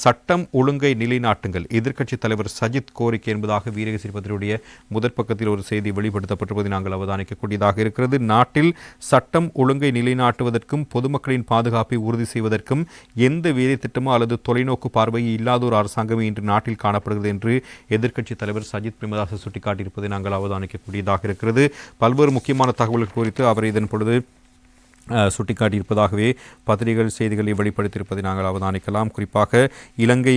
சட்டம் ஒழுங்கை நிலைநாட்டுங்கள். எதிர்க்கட்சித் தலைவர் சஜித் கோரிக்கை என்பதாக வீரகசிரிப்பதனுடைய முதற் பக்கத்தில் ஒரு செய்தி வெளிப்படுத்தப்பட்டிருப்பதை நாங்கள் அவதானிக்கக்கூடியதாக இருக்கிறது. நாட்டில் சட்டம் ஒழுங்கை நிலைநாட்டுவதற்கும் பொதுமக்களின் பாதுகாப்பை உறுதி செய்வதற்கும் எந்த வேலை திட்டமோ அல்லது தொலைநோக்கு பார்வையை இல்லாத ஒரு அரசாங்கமே இன்று நாட்டில் காணப்படுகிறது என்று எதிர்க்கட்சித் தலைவர் சஜித் பிரேமதாச சுட்டிக்காட்டியிருப்பதை நாங்கள் அவதானிக்கக்கூடியதாக இருக்கிறது. பல்வேறு முக்கியமான தகவல்கள் குறித்து அவர் இதன் பொழுது சுட்டிக்காட்டியிருப்பதாகவே பத்திரிகைகள் செய்திகளை வெளிப்படுத்தியிருப்பதை நாங்கள் அவதானிக்கலாம். குறிப்பாக இலங்கை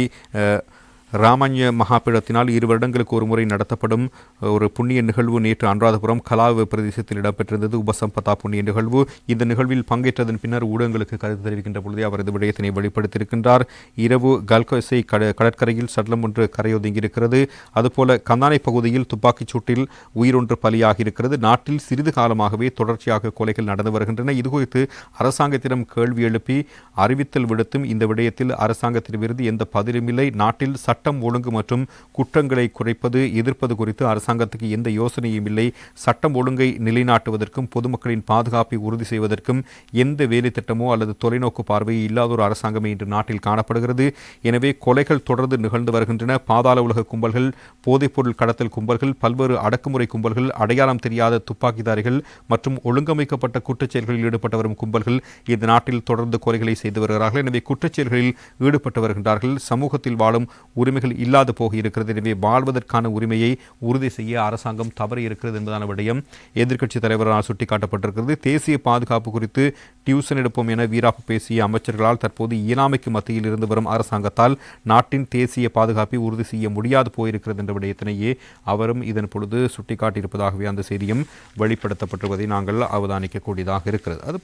ராமஞ்ச மகாபீடத்தினால் இரு வருடங்களுக்கு ஒரு முறை நடத்தப்படும் ஒரு புண்ணிய நிகழ்வு நேற்று அனுராதபுரம் கலாவ பிரதேசத்தில் இடம்பெற்றிருந்தது. உபசம்பதா புண்ணிய நிகழ்வு. இந்த நிகழ்வில் பங்கேற்றதன் பின்னர் ஊடகங்களுக்கு கருத்து தெரிவிக்கின்ற பொழுதே அவரது விடயத்தினை வெளிப்படுத்தியிருக்கின்றார். இரவு கல்கோசை கட கடற்கரையில் சடலம் ஒன்று கரையொதுங்கியிருக்கிறது. அதுபோல கந்தானை பகுதியில் துப்பாக்கிச் சூட்டில் உயிரொன்று பலியாகி இருக்கிறது நாட்டில் சிறிது காலமாகவே தொடர்ச்சியாக கொலைகள் நடந்து வருகின்றன. இதுகுறித்து அரசாங்கத்திடம் கேள்வி எழுப்பி அறிவித்தல் விடுத்தும் இந்த விடயத்தில் அரசாங்கத்திடமிருந்து எந்த பதிலும் இல்லை நாட்டில் சட்ட சட்டம் ஒழுங்கு மற்றும் குற்றங்களை குறைப்பது எதிர்ப்பது குறித்து அரசாங்கத்துக்கு எந்த யோசனையும் இல்லை. சட்டம் ஒழுங்கை நிலைநாட்டுவதற்கும் பொதுமக்களின் பாதுகாப்பை உறுதி செய்வதற்கும் எந்த வேலை திட்டமோ அல்லது தொலைநோக்கு பார்வையை இல்லாத ஒரு அரசாங்கமே இன்று நாட்டில் காணப்படுகிறது. எனவே கொலைகள் தொடர்ந்து நிகழ்ந்து வருகின்றன. பாதாள உலக கும்பல்கள் போதைப்பொருள் கடத்தல் கும்பல்கள் பல்வேறு அடக்குமுறை கும்பல்கள் அடையாளம் தெரியாத துப்பாக்கிதாரிகள் மற்றும் ஒழுங்கமைக்கப்பட்ட குற்றச்செயல்களில் ஈடுபட்டு வரும் கும்பல்கள் இந்த நாட்டில் தொடர்ந்து கொலைகளை செய்து வருகிறார்கள். எனவே குற்றச்செயல்களில் ஈடுபட்டு வருகின்றார்கள். சமூகத்தில் வாழும் உரிமைகள் இல்லாது போக இருக்கிறது எனவே வாழ்வதற்கான உரிமையை உறுதி செய்ய அரசாங்கம் தவறி இருக்கிறது என்பதான விடயம் எதிர்க்கட்சித் தலைவரால் சுட்டிக்காட்டப்பட்டிருக்கிறது. தேசிய பாதுகாப்பு குறித்து டியூசன் எடுப்போம் என வீராப்பு பேசிய அமைச்சர்களால் தற்போது இயலாமைக்கு மத்தியில் இருந்து வரும் அரசாங்கத்தால் நாட்டின் தேசிய பாதுகாப்பை உறுதி செய்ய முடியாது போயிருக்கிறது என்ற விடயத்தினையே அவரும் இதன் பொழுது சுட்டிக்காட்டியிருப்பதாகவே அந்த செய்தியும் வெளிப்படுத்தப்பட்டிருப்பதை நாங்கள் அவதானிக்கக்கூடியதாக இருக்கிறது. அது